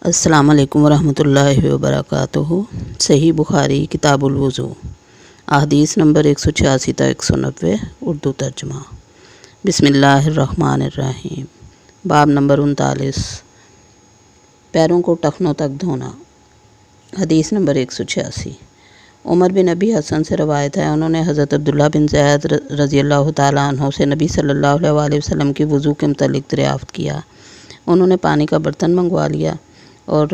السلام علیکم ورحمۃ اللہ وبرکاتہ۔ صحیح بخاری کتاب الوضو، احادیث نمبر ایک سو چھیاسی تا ایک سو نوے، اردو ترجمہ۔ بسم اللہ الرحمن الرحیم۔ باب نمبر انتالیس۔ پیروں کو ٹخنوں تک دھونا۔ حدیث نمبر ایک سو چھیاسی۔ عمر بن نبی حسن سے روایت ہے، انہوں نے حضرت عبداللہ بن زید رضی اللہ تعالیٰ عنہ سے نبی صلی اللہ علیہ وسلم کی وضو کے متعلق دریافت کیا۔ انہوں نے پانی کا برتن منگوا لیا۔ اور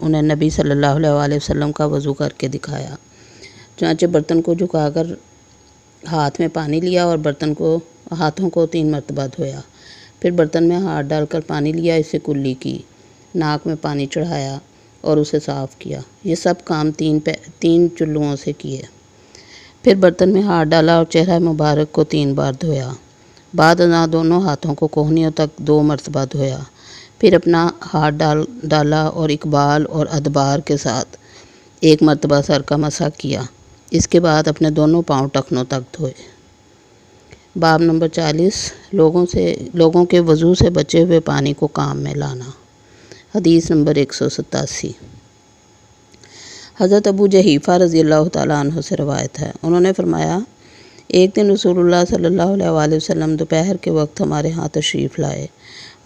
انہیں نبی صلی اللہ علیہ وسلم کا وضو کر کے دکھایا۔ چنانچہ برتن کو جھکا کر ہاتھ میں پانی لیا اور برتن کو، ہاتھوں کو تین مرتبہ دھویا۔ پھر برتن میں ہاتھ ڈال کر پانی لیا، اسے کلی کی ناک میں پانی چڑھایا اور اسے صاف کیا۔ یہ سب کام تین پہ، تین چلوؤں سے کیے۔ پھر برتن میں ہاتھ ڈالا اور چہرہ مبارک کو تین بار دھویا۔ بعد ازاں دونوں ہاتھوں کو کوہنیوں تک دو مرتبہ دھویا۔ پھر اپنا ہاتھ ڈال، ڈالا اور اقبال اور ادبار کے ساتھ ایک مرتبہ سر کا مسح کیا۔ اس کے بعد اپنے دونوں پاؤں ٹخنوں تک دھوئے۔ باب نمبر چالیس، لوگوں سے، لوگوں کے وضو سے بچے ہوئے پانی کو کام میں لانا۔ حدیث نمبر ایک سو ستاسی۔ حضرت ابو جحیفہ رضی اللہ تعالیٰ عنہ سے روایت ہے۔ انہوں نے فرمایا، ایک دن رسول اللہ صلی اللہ علیہ وسلم دوپہر کے وقت ہمارے ہاں تشریف لائے۔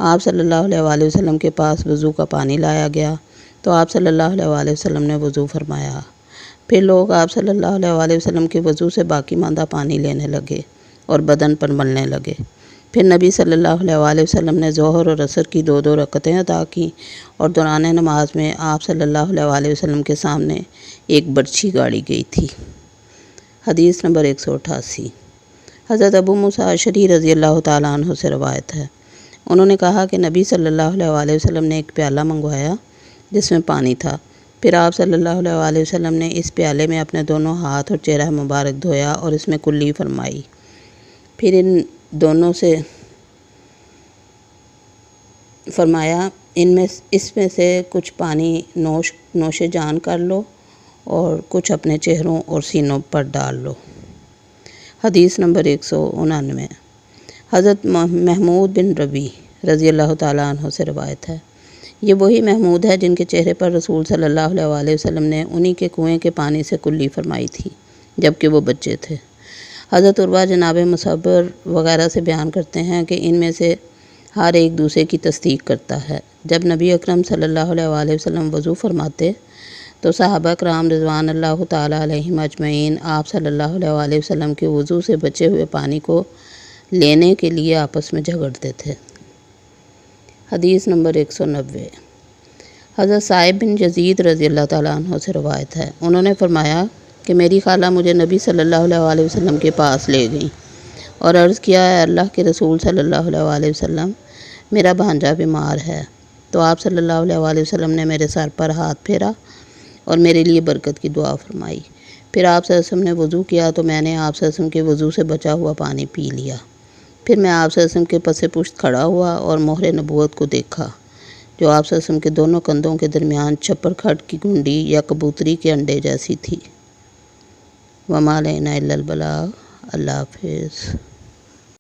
آپ صلی اللہ علیہ وسلم کے پاس وضو کا پانی لایا گیا تو آپ صلی اللہ علیہ وسلم نے وضو فرمایا۔ پھر لوگ آپ صلی اللہ علیہ وسلم کے وضو سے باقی ماندہ پانی لینے لگے اور بدن پر ملنے لگے۔ پھر نبی صلی اللہ علیہ وسلم نے ظہر اور عصر کی دو دو رکتیں ادا کیں اور دوران نماز میں آپ صلی اللہ علیہ وسلم کے سامنے ایک برچھی گاڑی گئی تھی۔ حدیث نمبر ایک سو اٹھاسی۔ حضرت ابو مساشری رضی اللہ تعالیٰ عنہ سے روایت ہے۔ انہوں نے کہا کہ نبی صلی اللہ علیہ وسلم نے ایک پیالہ منگوایا جس میں پانی تھا۔ پھر آپ صلی اللہ علیہ وسلم نے اس پیالے میں اپنے دونوں ہاتھ اور چہرہ مبارک دھویا اور اس میں کلی فرمائی۔ پھر ان دونوں سے فرمایا، ان میں اس میں سے کچھ پانی نوش نوش جان کر لو اور کچھ اپنے چہروں اور سینوں پر ڈال لو۔ حدیث نمبر ایک سو انانوے۔ حضرت محمود بن ربی رضی اللہ تعالیٰ عنہ سے روایت ہے۔ یہ وہی محمود ہے جن کے چہرے پر رسول صلی اللہ علیہ وسلم نے انہی کے کنویں کے پانی سے کلی فرمائی تھی، جبکہ وہ بچے تھے۔ حضرت عروا جناب مصبر وغیرہ سے بیان کرتے ہیں کہ ان میں سے ہر ایک دوسرے کی تصدیق کرتا ہے۔ جب نبی اکرم صلی اللہ علیہ وسلم وضو فرماتے، تو صحابہ کرام رضوان اللہ تعالیٰ علیہ مجمعین آپ صلی اللہ علیہ وسلم کے وضو سے بچے ہوئے پانی کو لینے کے لیے آپس میں جھگڑتے تھے۔ حدیث نمبر ایک سو نوے۔ حضرت صاحب بن جزید رضی اللہ تعالیٰ عنہ سے روایت ہے۔ انہوں نے فرمایا کہ میری خالہ مجھے نبی صلی اللہ علیہ وسلم کے پاس لے گئیں اور عرض کیا ہے اللہ کے رسول صلی اللہ علیہ وسلم، میرا بھانجا بیمار ہے۔ تو آپ صلی اللہ علیہ وسلم نے میرے سر پر ہاتھ پھیرا اور میرے لیے برکت کی دعا فرمائی۔ پھر آپ صلی اللہ علیہ وسلم نے وضو کیا تو میں نے آپ صلی اللہ علیہ وسلم کے وضو سے بچا ہوا پانی پی لیا۔ پھر میں آپ صلی اللہ علیہ وسلم کے پس پشت کھڑا ہوا اور مہر نبوت کو دیکھا، جو آپ صلی اللہ علیہ وسلم کے دونوں کندھوں کے درمیان چھپر کھٹ کی گنڈی یا کبوتری کے انڈے جیسی تھی۔ وما لینا البلا اللہ حافظ۔